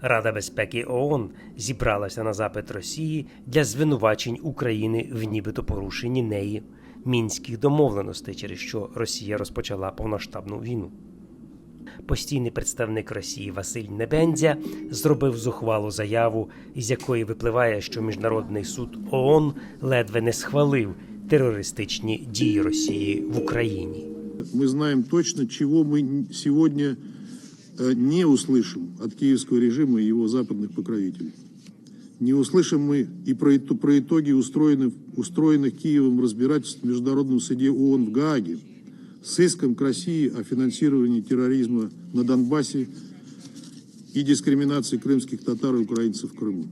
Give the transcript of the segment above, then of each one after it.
Рада безпеки ООН зібралася на запит Росії для звинувачень України в нібито порушенні неї мінських домовленостей, через що Росія розпочала повноштабну війну. Постійний представник Росії Василь Небензя зробив зухвалу заяву, із якої випливає, що міжнародний суд ООН ледве не схвалив терористичні дії Росії в Україні. Мы знаем точно, чего мы сегодня э, Не услышим от киевского режима и его западных покровителей. Не услышим мы и про, про итоги устроенных, устроенных Киевом разбирательств в Международном суде ООН в Гааге с иском к России о финансировании терроризма на Донбассе и дискриминации крымских татар и украинцев в Крыму.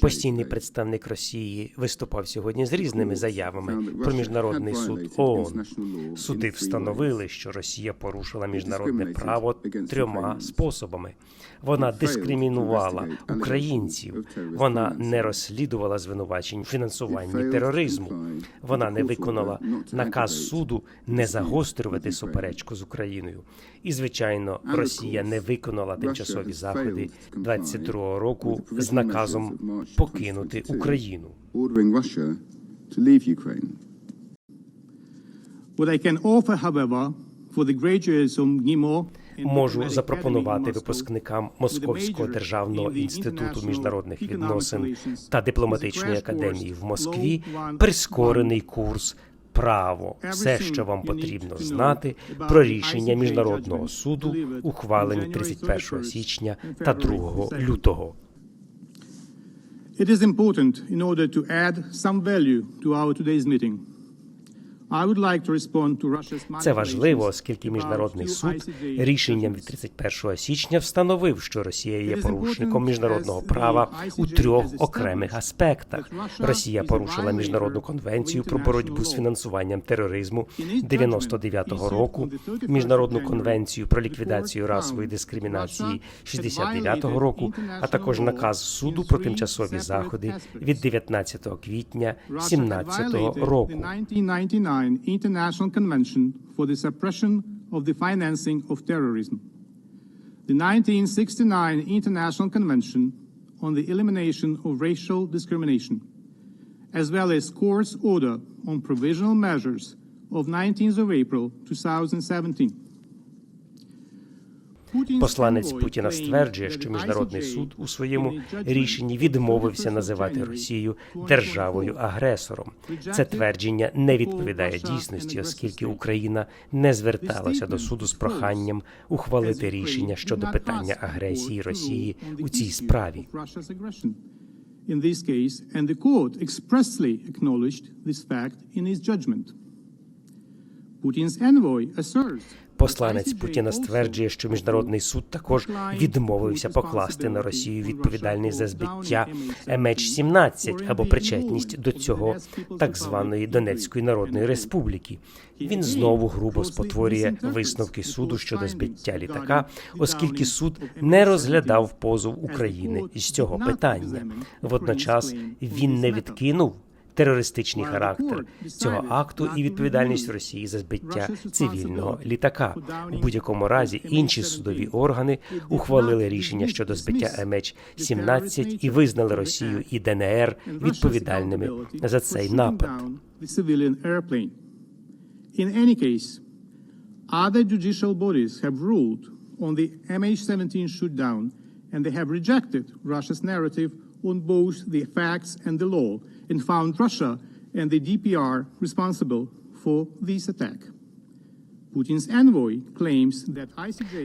Постійний представник Росії виступав сьогодні з різними заявами про міжнародний суд ООН. Суди встановили, що Росія порушила міжнародне право трьома способами. Вона дискримінувала українців. Вона не розслідувала звинувачень в фінансуванні тероризму. Вона не виконала наказ суду не загострювати суперечку з Україною. І звичайно, Росія не виконала тимчасові заходи 22-го року з наказом покинути Україну. Можу запропонувати випускникам Московського державного інституту міжнародних відносин та дипломатичної академії в Москві прискорений курс. Право все, що вам потрібно знати про рішення міжнародного суду, ухвалені 31 січня та 2 лютого. It is important in order to add some value to our today's meeting. I would like to respond to Russia's Це важливо, оскільки міжнародний суд рішенням від 31 січня встановив, що Росія є порушником міжнародного права у трьох окремих аспектах. Росія порушила міжнародну конвенцію про боротьбу з фінансуванням тероризму 99-го року, міжнародну конвенцію про ліквідацію расової дискримінації 69-го року, а також наказ суду про тимчасові заходи від 19 квітня Russia had 17-го року. 1999 International Convention for the Suppression of the Financing of Terrorism, the 1969 International Convention on the Elimination of Racial Discrimination, as well as Court's order on provisional measures of 19th of April 2017. Посланець Путіна стверджує, що міжнародний суд у своєму рішенні відмовився називати Росію державою агресором. Це твердження не відповідає дійсності, оскільки Україна не зверталася до суду з проханням ухвалити рішення щодо питання агресії Росії у цій справі. In this case, and the court expressly acknowledged this fact in its judgment. Putin's envoy asserts Посланець Путіна стверджує, що міжнародний суд також відмовився покласти на Росію відповідальність за збиття MH17 або причетність до цього так званої Донецької Народної Республіки. Він знову грубо спотворює висновки суду щодо збиття літака, оскільки суд не розглядав позов України із цього питання. Водночас він не відкинув. Терористичний характер цього акту і відповідальність Росії за збиття цивільного літака. У будь-якому разі інші судові органи ухвалили рішення щодо збиття МН-17 і визнали Росію і ДНР відповідальними за цей напад. In any case, other judicial bodies have ruled on the MH17 shootdown, and they have rejected Russia's narrative on both the facts and the law, and found Russia and the DPR responsible for this attack.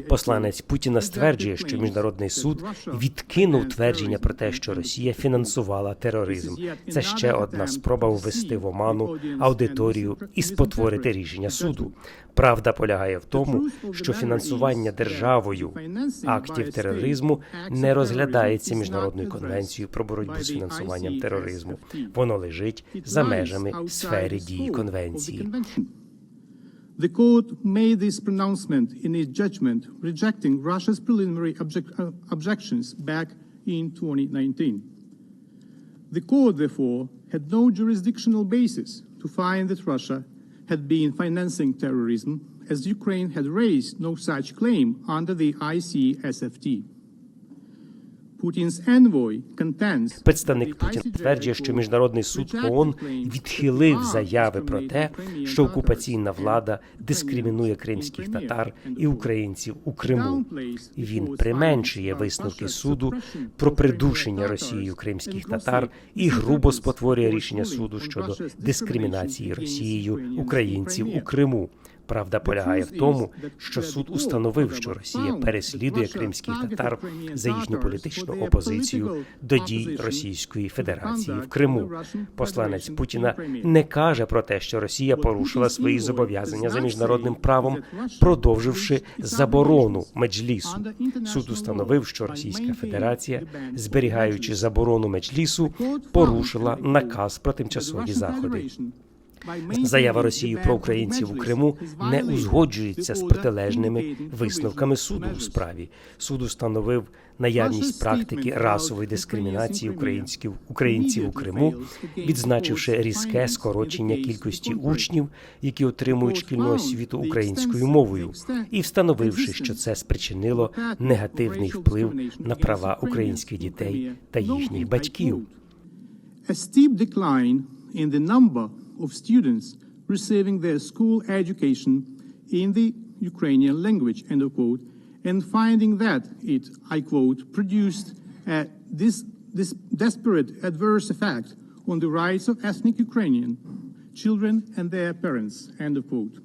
Посланець Путіна стверджує, що міжнародний суд відкинув твердження про те, що Росія фінансувала тероризм. Це ще одна спроба ввести в оману аудиторію і спотворити рішення суду. Правда полягає в тому, що фінансування державою актів тероризму не розглядається міжнародною конвенцією про боротьбу з фінансуванням тероризму. Воно лежить за межами сфери дії конвенції. The court made this pronouncement in its judgment, rejecting Russia's preliminary object, uh, objections back in 2019. The court, therefore, had no jurisdictional basis to find that Russia had been financing terrorism as Ukraine had raised no such claim under the ICSFT. Представник Путіна стверджує, що міжнародний суд ООН відхилив заяви про те, що окупаційна влада дискримінує кримських татар і українців у Криму. Він применшує висновки суду про придушення Росією кримських татар і грубо спотворює рішення суду щодо дискримінації Росією українців у Криму. Правда полягає в тому, що суд установив, що Росія переслідує кримських татар за їхню політичну опозицію до дій Російської Федерації в Криму. Посланець Путіна не каже про те, що Росія порушила свої зобов'язання за міжнародним правом, продовживши заборону меджлісу. Суд установив, що Російська Федерація, зберігаючи заборону меджлісу, порушила наказ про тимчасові заходи. Заява Росії про українців у Криму не узгоджується з протилежними висновками суду у справі. Суд установив наявність практики расової дискримінації українських українців у Криму, відзначивши різке скорочення кількості учнів, які отримують шкільну освіту українською мовою, і встановивши, що це спричинило негативний вплив на права українських дітей та їхніх батьків. A steep decline in the number of students receiving their school education in the Ukrainian language, end of quote, and finding that it, I quote, produced a this, this desperate adverse effect on the rights of ethnic Ukrainian children and their parents, end of quote.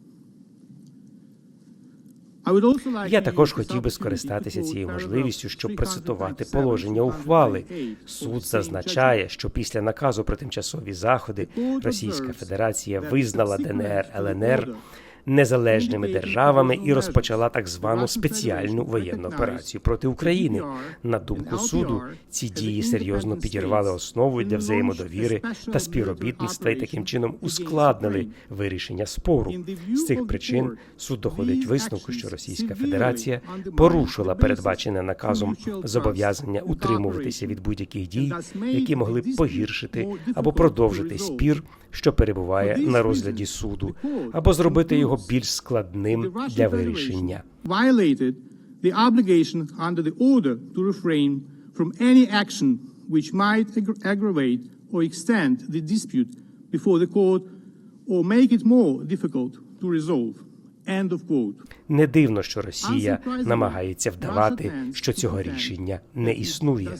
Я також хотів би скористатися цією можливістю, щоб процитувати положення ухвали. Суд зазначає, що після наказу про тимчасові заходи Російська Федерація визнала ДНР ЛНР незалежними державами і розпочала так звану спеціальну воєнну операцію проти України. На думку суду, ці дії серйозно підірвали основу для взаємодовіри та співробітництва і таким чином ускладнили вирішення спору. З цих причин суд доходить висновку, що Російська Федерація порушила передбачене наказом зобов'язання утримуватися від будь-яких дій, які могли б погіршити або продовжити спір, що перебуває на розгляді суду, або зробити його більш складним для вирішення. the obligation under the order to refrain from any action which might aggravate or extend the dispute before the court or make it more difficult to resolve. End of quote. Не дивно, що Росія намагається вдавати, що цього рішення не існує.